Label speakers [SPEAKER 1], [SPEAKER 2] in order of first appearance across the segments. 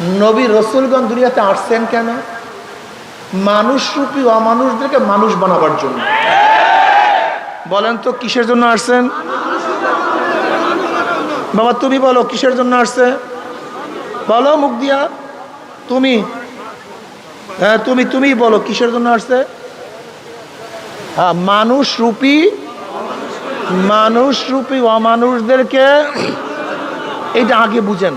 [SPEAKER 1] নবী রসুলগণ দুনিয়াতে আসছেন কেন? মানুষ রূপী অমানুষদেরকে মানুষ বানাবার জন্য। বলেন তো, কিসের জন্য আসছেন? বাবা, তুমি বলো, কিসের জন্য আসছে? বলো, মুখ দিয়া। তুমি হ্যাঁ তুমি তুমি বলো, কিসের জন্য আসছে? হ্যাঁ মানুষ রূপী মানুষ রূপী অমানুষদেরকে, এইটা আগে বুঝেন।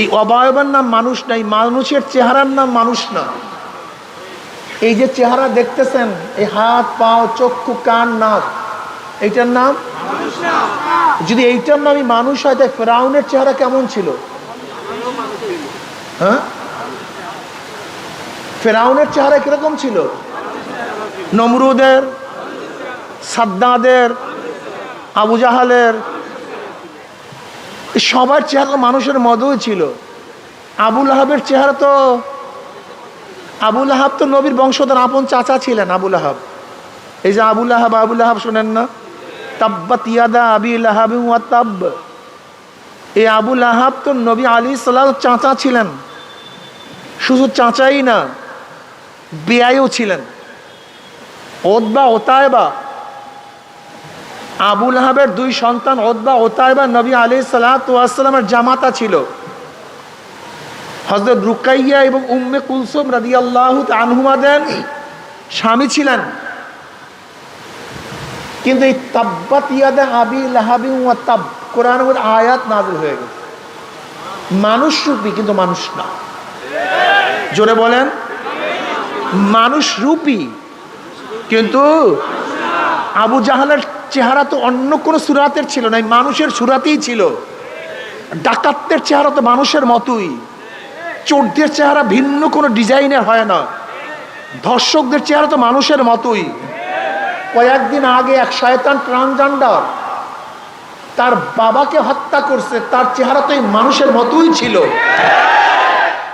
[SPEAKER 1] এই অবয়বের নাম মানুষ না এই মানুষের চেহারার নাম মানুষ না। এই যে চেহারা দেখতেছেন, এই হাত, পাও, চক্ষু, কান, নাক, এইটার নাম? যদি এইটার নামই মানুষ হয় তাই ফেরাউনের চেহারা কেমন ছিল? হ্যাঁ? ফেরাউনের চেহারা কীরকম ছিল? নমরুদের, সাদ্দাদের, আবু জাহালের সবার চেহারা মানুষের মতোই ছিল। আবুল আহাবের চেহারা তো, আবুল আহাব তো নবীর বংশধর, আপন চাচা ছিলেন আবুল আহাব। এই যে আবুল আহাব আবুল আহাব শোনেন না? তাব্বা তিয়াদা আবি আহাব তাব্ব এই আবুল আহাব তো নবী আলী সাল্লাহ চাচা ছিলেন। শুধু চাচাই না বেয়াইও ছিলেন। ওদবা ওতায়বা আবুল আহাবের দুই সন্তান ওদবা ওতায়বা নবী আলী সাল্লামের জামাতা ছিল। হজরত রুকাইয়া এবং উম্মে কুলসুম রাদি আল্লাহ আনহুমাদের স্বামী ছিলেন। কিন্তু এই তাব্বাত ইয়াদা আবি লাহাবি তাব, কোরআনের মধ্যে আয়াত নাজিল হয়ে গেছে। মানুষ রূপী, কিন্তু মানুষ না। জোরে বলেন। মানুষ রূপী, কিন্তু আবু জাহালের চেহারা তো অন্য কোনো সুরাতের ছিল না মানুষের সুরাতেই ছিল। ডাকাতদের চেহারা তো মানুষের মতোই। চোরদের চেহারা ভিন্ন কোনো ডিজাইনের হয় না। ধর্ষকদের চেহারা তো মানুষের মতোই। কয়েকদিন আগে এক শয়তান ট্রান্সজেন্ডার তার বাবাকে হত্যা করছে, তার চেহারা তো মানুষের মতোই ছিল।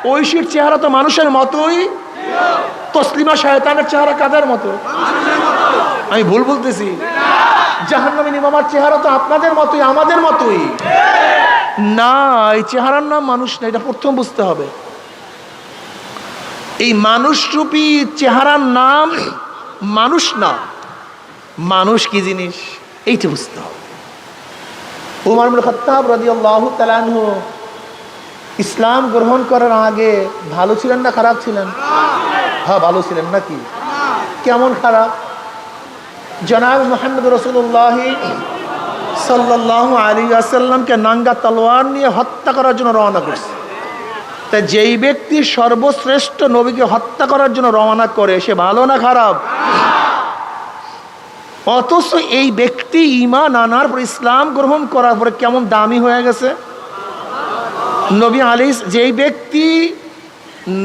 [SPEAKER 1] ঐশীর চেহারা তো মানুষের মতোই। তসলিমা শয়তানের চেহারা কাদের মতো? আমি ভুল বলতেছি? জাহান্নামী নিমামার চেহারা তো আপনাদের মতোই আমাদের মতোই। না এই চেহারার নাম মানুষ না এটা প্রথম বুঝতে হবে। এই মানুষরূপী চেহারার নাম মানুষ না মানুষ কি জিনিস? এইটা বুঝতে হবে। উমার খত্তাব রাজি আল্লাহ তালানহ ইসলাম গ্রহণ করার আগে ভালো ছিলেন না খারাপ ছিলেন? হ্যাঁ ভালো ছিলেন নাকি? কেমন খারাপ? জনাব মোহাম্মদ রসুল্লাহ সাল্লাহ আলী আসাল্লামকে নাঙ্গা তলোয়ার নিয়ে হত্যা করার জন্য রওনা করছে। তা যেই ব্যক্তি সর্বশ্রেষ্ঠ নবীকে হত্যা করার জন্য রওনা করে, সে ভালো না খারাপ? অথচ এই ব্যক্তি ইমান আনার পর, ইসলাম গ্রহণ করার পরে কেমন দামি হয়ে গেছে? নবী আলী, যেই ব্যক্তি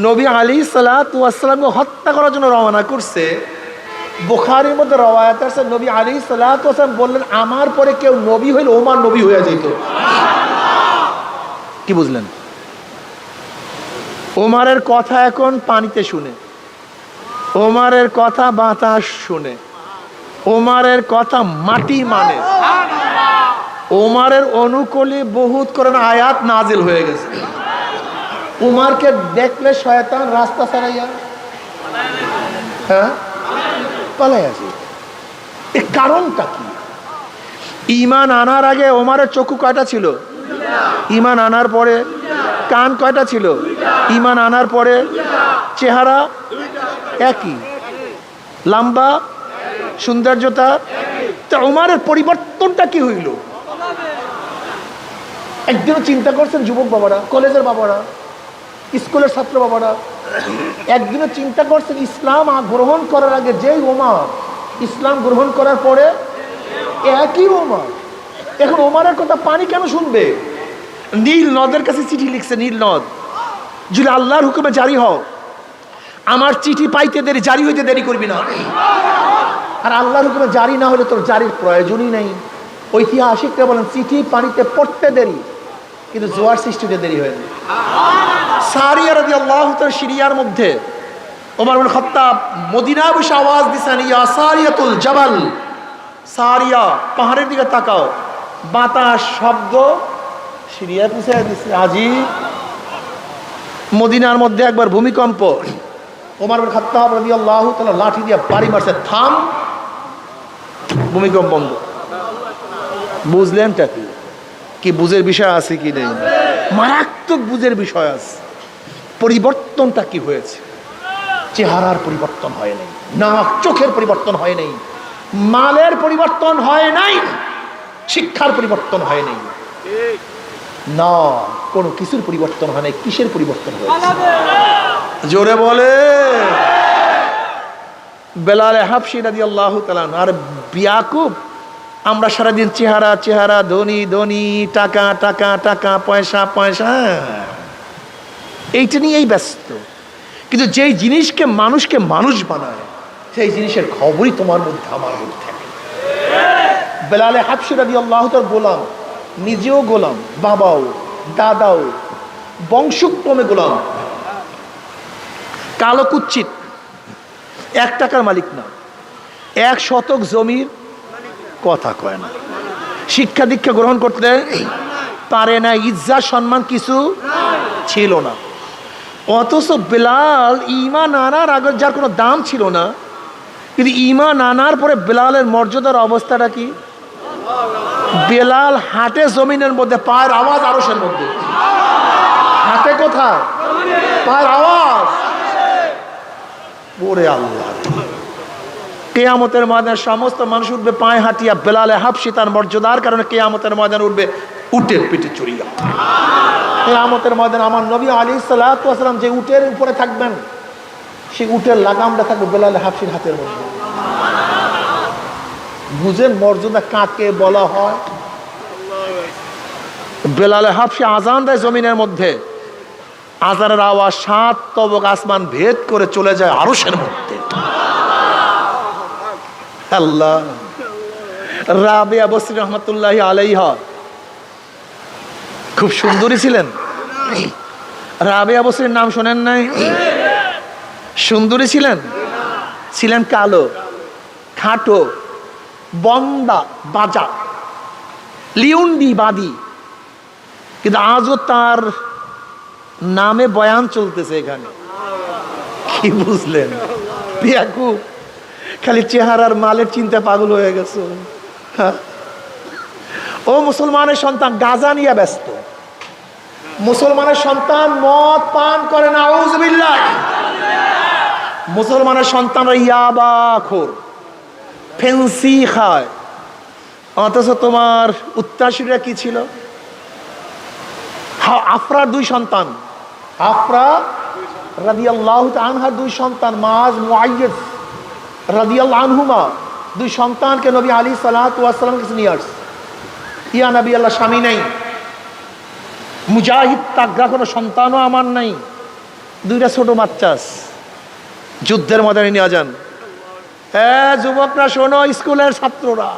[SPEAKER 1] নবী আলী সালাতামকে হত্যা করার জন্য রওনা করছে বোখারির মধ্যে রওয়ায়াত আছে, নবী আলী সালাতাম বললেন, আমার পরে কেউ নবী হইলে ওমার নবী হয়ে যেত কি বুঝলেন? ওমারের কথা এখন পানিতে শুনে, ওমারের কথা বাতাস শুনে, ওমারের কথা মাটি মানে। ওমারের অনুকূলে বহুত করে আয়াত নাজিল হয়ে গেছে। উমারকে দেখলে শয়তান রাস্তা ছাড়াইয়া হ্যাঁ? পালাই আছে। এর কারণটা কি? ইমান আনার আগে ওমারের চক্ষু কয়টা ছিল? ইমান আনার পরে কান কয়টা ছিল? ইমান আনার পরে চেহারা একই। লম্বা, সৌন্দর্যতা। তা উমারের পরিবর্তনটা কি হইল? একদিনও চিন্তা করছেন যুবক বাবারা, কলেজের বাবারা, স্কুলের ছাত্র বাবারা একদিনও চিন্তা করছেন ইসলাম গ্রহণ করার আগে যেই ওমার ইসলাম গ্রহণ করার পরে একই ওমার এখন ওমারের কথা পানি কেন শুনবে? নীল নদের কাছে চিঠি লিখছে, নীল নদ। যদি আল্লাহর হুকুমে জারি হও, আমার চিঠি পাইতে দেরি, জারি হইতে দেরি করবি না। আর আল্লাহর হুকুমে জারি না হলে তোর জারির প্রয়োজনই নেই। ঐতিহাসিকরা বলেন, চিঠি পানিতে পড়তে দেরি, কিন্তু জোয়ার সৃষ্টিতে দেরি হয় সারিয়া রাজি আল্লাহ সিরিয়ার মধ্যে ওমর বিন খত্তাব মদিনা বসে আওয়াজ দিছেন ইয়া সারিয়াতুল জাবাল, সারিয়া, পাহাড়ের দিকে তাকাও। বাতাস, শব্দ। সিরিয়া পুষে দিছে আজি মদিনার মধ্যে একবার ভূমিকম্প। ওমার বিন খাত্তাব রাদিয়াল্লাহু তাআলা লাঠি দিয়ে বাড়ি মারছে, থাম, ভূমিকম্প বন্ধ। বুঝলেন কি বুঝের বিষয় আছে কি নেই? মারাত্মক বুঝের বিষয় আছে। পরিবর্তনটা কি হয়েছে? চেহারার পরিবর্তন হয় নাই, নাক চোখের পরিবর্তন হয় নাই, মালের পরিবর্তন হয় নাই, শিক্ষার পরিবর্তন হয় নাই। না, কোনো কিছুর পরিবর্তন হয় নাই, কিসের পরিবর্তন হয়েছে? জোরে বলে। বেলালে হাফসি আল্লাহ তালান আর বিয়াকুব আমরা সারাদিন চেহারা চেহারা, ধনী ধনী, টাকা টাকা টাকা, পয়সা পয়সা। এইটা নিয়েই ব্যস্ত। কিন্তু যেই জিনিসকে মানুষকে মানুষ বানায়, সেই জিনিসের খবরই তোমার মধ্যে আমার মধ্যে বেলালে হাফসি রাজি আল্লাহ গোলাম, নিজেও গোলাম, বাবাও, দাদাও, বংশক্রমে গোলাম। কালো কুচ্ছিত, এক টাকার মালিক না। এক শতক জমির কথা কয় না। শিক্ষা দীক্ষা গ্রহণ করতে পারে না, ইজ্জা, সম্মান কিছু ছিল না। অথচ বেলাল ইমান আনার আগে যার কোনো দাম ছিল না। কিন্তু ইমান আনার পরে বেলালের মর্যাদার অবস্থাটা কি? বেলাল হাটে জমিনের মধ্যে, পায়ের আওয়াজ আরসের মধ্যে। হাটে কোথায়? পায়ের আওয়াজ। ওরে আল্লাহ। কেয়ামতের ময়দানে সমস্ত মানুষ উঠবে, পায়ে হাঁটিয়া বেলালে হাফসি তার মর্যাদার কারণে কেয়ামতের ময়দানে উঠবে, উটের পিঠে চড়িয়া। কেয়ামতের ময়দানে আমার নবী আলী সাল্লাম যে উটের উপরে থাকবেন, সেই উটের লাগামটা থাকবে বেলালে হাফসির হাতের মধ্যে। বুঝেন মর্যাদা কাকে বলা হয়? বেলালে হাফসি আজান দেয় জমিনের মধ্যে। আজানের আওয়াজ সাত তবক আসমান ভেদ করে চলে যায় আরসের মধ্যে। আল্লাহ। রাবিয়া বসরি রহমতুল্লাহ আলাইহা খুব সুন্দরী ছিলেন। রাবিয়া বসরির নাম শোনেন নাই? সুন্দরী ছিলেন? ছিলেন কালো, খাটো, বন্দা, বাজা লিউন্ডি বাদি কিন্তু আজও তার নামে বয়ান চলতেছে এখানে। কি বুঝলেন? পিয়াকু, খালি চেহারার মালের চিন্তা পাগল হয়ে গেছে। হ্যাঁ। ও মুসলমানের সন্তান গাজা নিয়ে ব্যস্ত। মুসলমানের সন্তান মদ পান করে না আউজবিল্লাহ মুসলমানের সন্তানরা ইয়াবা ফেন্সি খায়। অথচ তোমার উত্তরসূরিরা কি ছিল? আফরার দুই সন্তান। আফরা রাদিয়াল্লাহু আনহার দুই সন্তান মাজ মুআইয়্যিদ রাদিয়াল্লাহু আনহুমা। দুই সন্তানকে নবী আলী সাল্লাম কাছে নিয়ে আসছে। ইয়া নবী আল্লাহ, স্বামী নেই। মুজাহিদ তাগরা কোনো সন্তানও আমার নাই। দুইটা ছোট বাচ্চাস যুদ্ধের ময়দানে নিয়ে যান। হ্যাঁ যুবকরা শোনো, স্কুলের ছাত্ররা।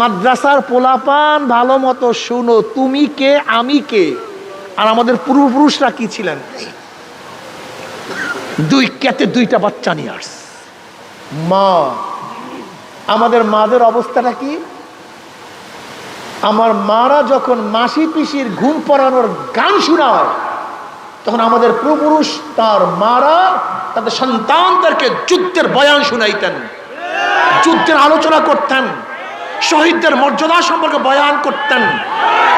[SPEAKER 1] মাদ্রাসার পোলাপান ভালো মতো শুনো, তুমি কে, আমি কে, আর আমাদের পূর্বপুরুষরা কি ছিলেন? দুই কেতে দুইটা বাচ্চা নিয়ে আস মা, আমাদের মাদের অবস্থাটা কি? আমার মারা যখন মাসি পিসির ঘুম পড়ানোর গান শোনায়, তখন আমাদের পূর্বপুরুষ তার মারা তাদের সন্তানদেরকে যুদ্ধের বয়ান শুনাইতেন, যুদ্ধের আলোচনা করতেন, শহীদদের মর্যাদা সম্পর্কে বয়ান করতেন,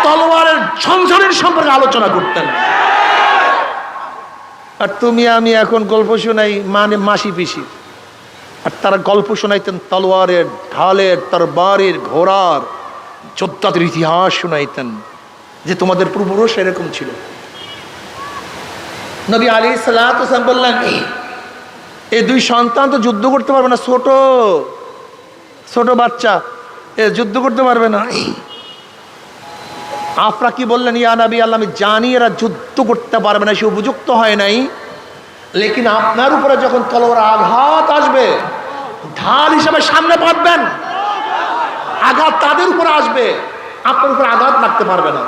[SPEAKER 1] তলোয়ারের ঝঞ্ঝনের সম্পর্কে আলোচনা করতেন। আর তুমি আমি এখন গল্প শোনাই মানে মাসি পিসি আর তারা গল্প শোনাইতেন তলোয়ারের, ঢালের, তরবারের, ঘোড়ার যোদ্ধাদের ইতিহাস শোনাইতেন, যে তোমাদের পূর্বপুরুষ এরকম ছিল। নবী আলী সাল্লাম বললেন, এই দুই সন্তান তো যুদ্ধ করতে পারবে না, ছোট ছোট বাচ্চা, এ যুদ্ধ করতে পারবে না। আফরা কি বললেন, ইয়া নবী আল্লাহ, আমি জানি এরা যুদ্ধ করতে পারবে না, সে উপযুক্ত হয় নাই। লেকিন আপনার উপরে যখন তলোয়ার আঘাত আসবে, ঢাল হিসাবে সামনে পাবেন আঘাত তাদের উপরে আসবে। আপনার উপরে আঘাত লাগতে পারবে না।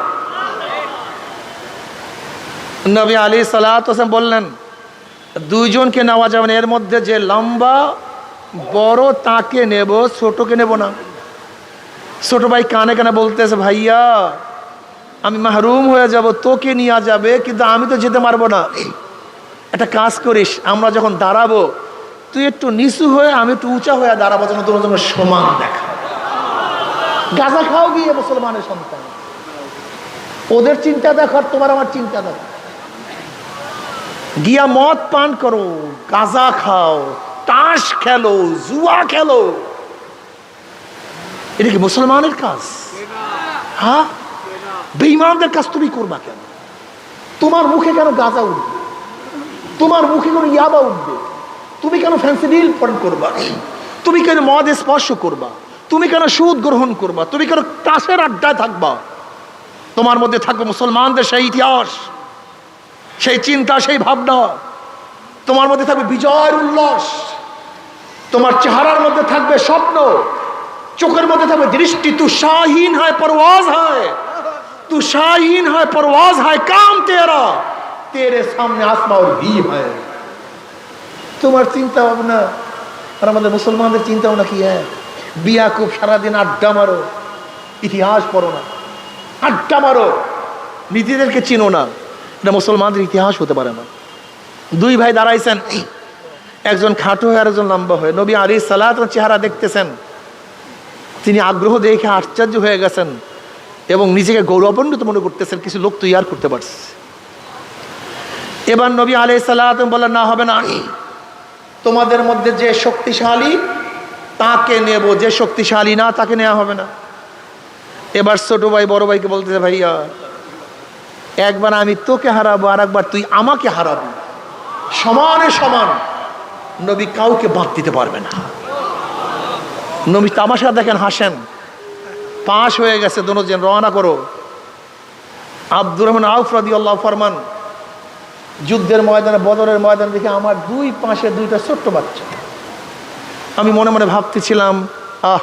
[SPEAKER 1] নবী আলী সালাম বললেন, দুইজনকে নেওয়া যাবে এর মধ্যে যে লম্বা, বড় তাকে নেব, ছোটকে নেব না। ছোট ভাই কানে কানে বলতেছে, ভাইয়া, আমি মাহরুম হয়ে যাব, তোকে নিয়ে যাবে, কিন্তু আমি তো যেতে পারব না। একটা কাজ করিস, আমরা যখন দাঁড়াবো, তুই একটু নিচু হয়ে, আমি একটু উঁচা হয়ে দাঁড়াবো যেন তোমার জন্য সমান দেখা। গাঁজা খাও গিয়ে মুসলমানের সন্তান। ওদের চিন্তা দেখো আর তোমার আমার চিন্তা দেখো। গিয়া মদ পান করো, গাঁজা খাও, তাস খেলো, জুয়া খেলো। এটা কি মুসলমানের কাজ? হ্যাঁ? বেইমানদের কাজ তুমি করবা কেন? তোমার মুখে কেন গাঁজা উঠবে? তোমার মুখে কেন ইয়াবা উঠবে? তুমি কেন ফ্যান্সিডিল পান করবা? তুমি কেন মদ স্পর্শ করবা? তুমি কেন সুদ গ্রহণ করবা? তুমি কেন তাসের আড্ডায় থাকবা? তোমার মধ্যে থাকবে মুসলমানদের সেই ইতিহাস, সেই চিন্তা, সেই ভাবনা। তোমার মধ্যে থাকবে বিজয়ের উল্লাস। তোমার চেহারার মধ্যে থাকবে স্বপ্ন। চোখের মধ্যে থাকবে দৃষ্টি। তু শাহীন হয়, পরওয়াজ হয়। তু শাহীন হয়, পরওয়াজ হয়, কাম তেরা। তেরে সামনে আসমা ওর ভি হয়। তোমার চিন্তা ভাবনা, আর আমাদের মুসলমানদের চিন্তা ভাবনা কি, হয়? বিয়া খুব সারাদিন আড্ডা মারো। ইতিহাস পড়ো না। আড্ডা মারো। নিজেদেরকে চিনো না। এটা মুসলমানদের ইতিহাস হতে পারে না। দুই ভাই দাঁড়াইছেন। একজন খাটো হয়ে একজন লম্বা হয়ে। নবী আলী সালাত চেহারা দেখতেছেন। তিনি আগ্রহ দেখে আশ্চর্য হয়ে গেছেন এবং নিজেকে গৌরবান্বিত মনে করতেছেন, কিছু লোক তৈয়ার করতে পারছে। এবার নবী আলাই সাল্লাম বলেন না, হবে না। তোমাদের মধ্যে যে শক্তিশালী তাকে নেব, যে শক্তিশালী না, তাকে নেওয়া হবে না। এবার ছোট ভাই, বড় ভাইকে বলতেছে, ভাইয়া, একবার আমি তোকে হারাবো আর একবার তুই আমাকে হারাবি। সমানে সমান, নবী কাউকে বাদ দিতে পারবে না। নবী তামাশা দেখেন, হাসেন। পাশ হয়ে গেছে দুজন রওনা করো। আব্দুর রহমান আউফ রাদি আল্লাহ ফরমান, যুদ্ধের ময়দানে, বদরের ময়দানে দেখে আমার দুই পাশে দুইটা ছোট্ট বাচ্চা। আমি মনে মনে ভাবতেছিলাম, আহ,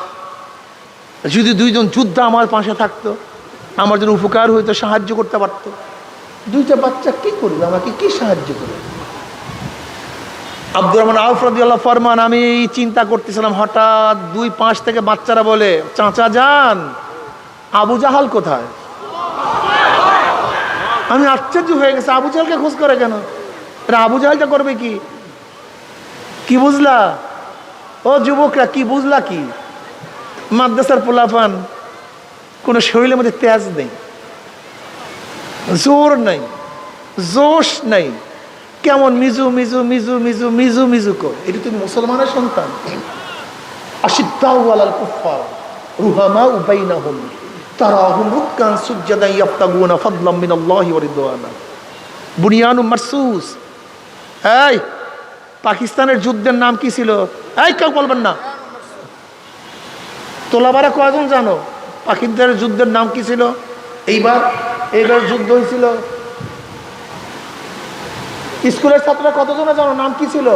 [SPEAKER 1] যদি দুইজন যুদ্ধ আমার পাশে থাকতো, আমার জন্য উপকার হইতো, সাহায্য করতে পারতো, দুইটা বাচ্চা কি করবে? আমাকে কি সাহায্য করবে? আব্দুর রহমান আউফ রাদিয়াল্লাহ ফরমান, আমি এই চিন্তা করতেছিলাম, হঠাৎ দুই পাঁচ থেকে বাচ্চারা বলে, চাচা যান, আবু জাহাল কোথায়? আমি আশ্চর্য হয়ে গেছে, আবু জাহালকে খোঁজ করে কেন? আবু জাহালটা করবে কি? কি বুঝলা? ও যুবকরা, কি বুঝলা কি? মাদ্রাসার পোলাপান, কোনো শরীরের মধ্যে তেজ নেই, জোর নেই, জোশ নেই। কেমন মিজু মিজু মিজু মিজু মিজু মিজু কর। এটা তুমি মুসলমানের সন্তান। ওয়া রিদওয়ানা। বুনিয়ানুম মারসুস। এই! পাকিস্তানের যুদ্ধের নাম কি ছিল? এই কেউ বলবেন না। তোলাবারা কয়জন জানো? পাকিস্তানের যুদ্ধের নাম কি ছিল? এইবার? এইবার যুদ্ধ হয়েছিল। স্কুলের ছাত্ররা কতজনে জানো? নাম কি ছিল?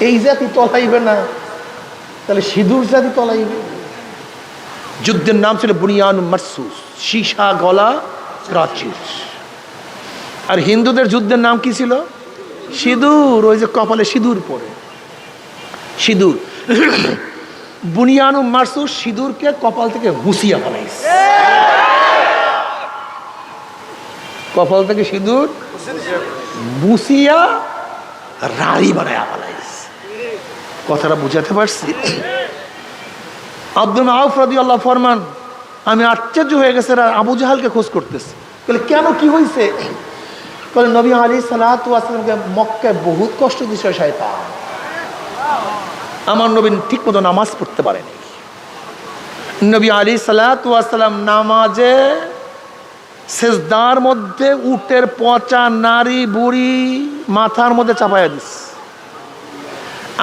[SPEAKER 1] এই জাতি তলাইবে না। তাহলে সিঁদুর জাতি তলাইবে। যুদ্ধের নাম ছিল বুনিয়ান মারসুস সীসা গলা প্রাচীর আর হিন্দুদের যুদ্ধের নাম কি ছিল? সিঁদুর, ওই যে কপালে সিঁদুর পরে সিঁদুর। বুনিয়ানু মারসুস সিঁদুরকে কপাল থেকে হুঁসিয়া ফেলাইছে। কপাল থেকে সিঁদুর বুসিয়া রাড়ি বানায় ফেলাইছে। কথাটা বুঝাতে পারছি? আব্দুল মাহফ রাদি আল্লাহ ফরমান, আমি আশ্চর্য হয়ে গেছে আবু জাহালকে খোঁজ করতেছে। কেন? কি হয়েছে বলে নবী আলী সালাতামকে মক্কায় বহুত কষ্ট দিছে শয়তান। আমার নবীন ঠিক মতো নামাজ পড়তে পারেনি। নবী আলী সালাতাম নামাজে সেজদার মধ্যে উটের পচা নারী বুড়ি মাথার মধ্যে চাপাইয়া দিস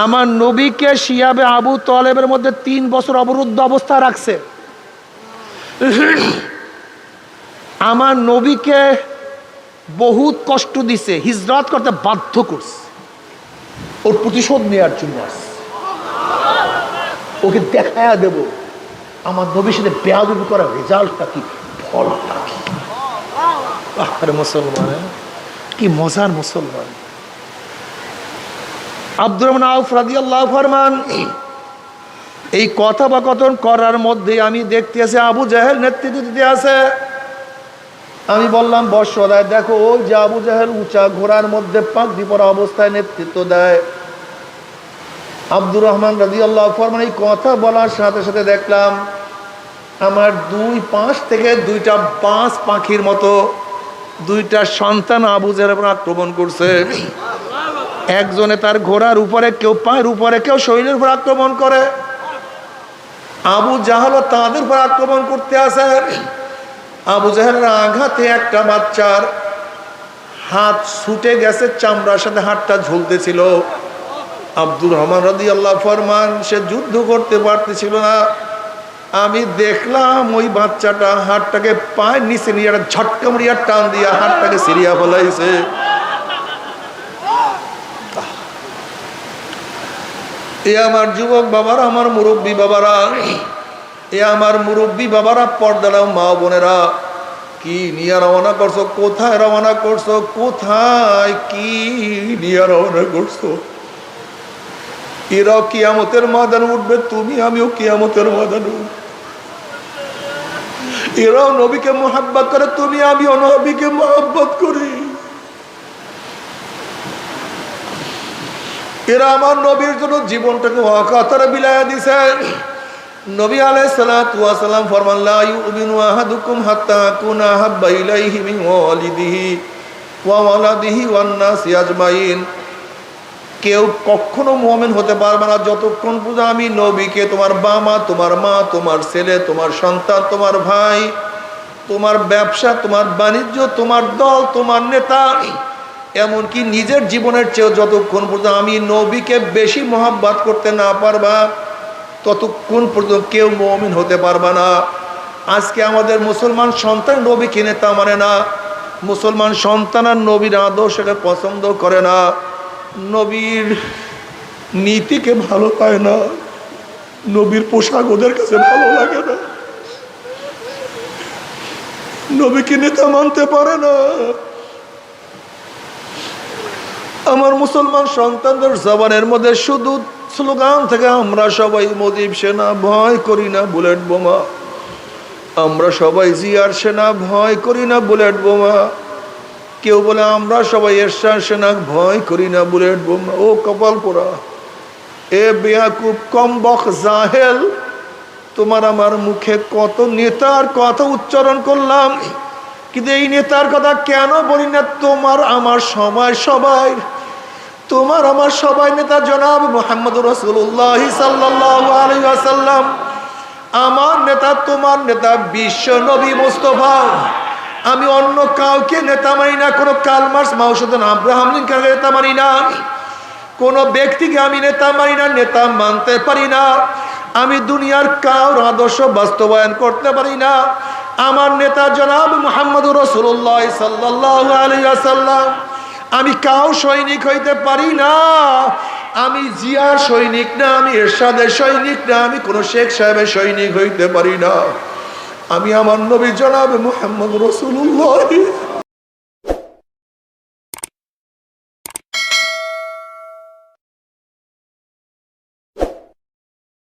[SPEAKER 1] আমার নবীকে শিয়াবে আবু তলেবের মধ্যে তিন বছর অবরুদ্ধ অবস্থা রাখছে। আমার নবীকে বহুত কষ্ট দিছে, হিজরত করতে বাধ্য করছে। ওর প্রতিশোধ নেওয়ার জন্য ওকে দেখায়া দেব, আমার নবীর সাথে বেয়াদবি করার রেজাল্টটা কি, ফলটা কি। মুসলমান হ্যাঁ? কি মজার মুসলমান। আব্দুর রহমান আউফ রাদি আল্লাহ ফরমান এই কথা বা কথন করার মধ্যে আমি দেখতে আছি আবু জাহের নেতৃত্ব দিতে আছে। আমি বললাম বর্ষদায় দেখো, ওই যে আবু জাহেল উঁচা ঘোড়ার মধ্যে পাগড়ি পরা অবস্থায় নেতৃত্ব দেয়। আব্দুর রহমান রাজি আল্লাহ ফরমান, এই কথা বলার সাথে সাথে দেখলাম, আমার দুই পাঁচ থেকে দুইটা পাঁচ পাখির মতো, দুইটা সন্তান আবু জাহেল উপর আক্রমণ করছে। একজনে তার ঘোড়ার উপরে, কেউ পায়ের উপরে, কেউ শরীরের উপর আক্রমণ করে। আবু জাহাল তাদের উপর আক্রমণ করতে আসে আবু জাহেলের আঘাতে একটা বাচ্চার হাত ছুটে গেছে, চামড়ার সাথে হাতটা ঝুলতেছিল। আব্দুর রহমান রাদি আল্লাহ ফরমান, সে যুদ্ধ করতে পারতেছিল না। আমি দেখলাম ওই বাচ্চাটা হাতটাকে পায়ের নিচে নিয়ে একটা ঝটকা মুড়িয়া টান দিয়া হাতটাকে সিরিয়া ফেলাইছে। এ আমার যুবক বাবারা, আমার মুরব্বী বাবারা এ আমার মুরব্বী বাবারা পর্দারাও মা বোনেরা, কি নিয়ে রওনা করছ? কোথায় রওনা করছ? কোথায় কি নিয়ে রওনা করছ? এরাও কিয়ামতের মাদান উঠবে, তুমি, আমিও কিয়ামতের মাদান এরাও নবীকে মোহাব্বত করে, তুমি, আমিও নবীকে মোহাব্বত করি। এরা আমার নবীর জন্য জীবনটাকে অকাতরে বিলায়া দিছে। নবী আলাইহিস সালাতু আহাদুকুম ওয়া কেউ কখনো মুমিন হতে পারবে না যতক্ষণ পূজা আমি নবীকে, তোমার বাবা, তোমার মা, তোমার ছেলে, তোমার সন্তান, তোমার ভাই, তোমার ব্যবসা, তোমার বাণিজ্য, তোমার দল, তোমার নেতা, এমনকি নিজের জীবনের চেয়েও যতক্ষণ পর্যন্ত আমি নবীকে বেশি মহাব্বাত করতে না পারবা ততক্ষণ পর্যন্ত কেউ মমিন হতে পারবে না। আজকে আমাদের মুসলমান সন্তান নবীকে তা মানে না? মুসলমান সন্তান আর নবীর আদর্শকে পছন্দ করে না। নবীর নীতিকে ভালো পায় না। নবীর পোশাক ওদের কাছে ভালো লাগে না। নবীকে নেতা মানতে পারে না? আমার মুসলমান সন্তানদের জবানের মধ্যে শুধু স্লোগান থেকে আমরা সবাই মদিব সেনা ভয় করি না বুলেট বোমা। আমরা সবাই জিয়ার সেনা ভয় করি না বুলেট বোমা। কেউ বলে, আমরা সবাই এরশার সেনা ভয় করি না বুলেট বোমা। ও কপাল পোড়া এ বেয়াকুব কম বক জাহেল, তোমার আমার মুখে কত নেতার কথা উচ্চারণ করলাম। কিন্তু এই নেতার কথা কেন বলি না? তোমার আমার সময় সবাই তোমার আমার সবাই নেতা জনাব মোহাম্মদ রসুল্লাহ সাল্লাম আমার নেতা, তোমার নেতা বিশ্ব নবী মুস্তফা। আমি অন্য কাউকে নেতা মানি না, কোনো কালমার্স মাউসুদ্দিন আব্রাহাম লিঙ্কারকে নেতা মানি না। কোনো ব্যক্তিকে আমি নেতা মানি না, নেতা মানতে পারি না। আমি দুনিয়ার কাউর আদর্শ বাস্তবায়ন করতে পারি না। আমার নেতা জনাব মোহাম্মদ রসুল্লাহ সাল্লাহ আলিয়াসাল্লাম আমি কাউ সৈনিক হইতে পারি না। আমি জিয়ার সৈনিক না, আমি এরশাদের সৈনিক না, আমি কোনো শেখ সাহেবের সৈনিক হইতে পারি না। আমি আমার নবী জনাব মোহাম্মদ রসুল্লাহ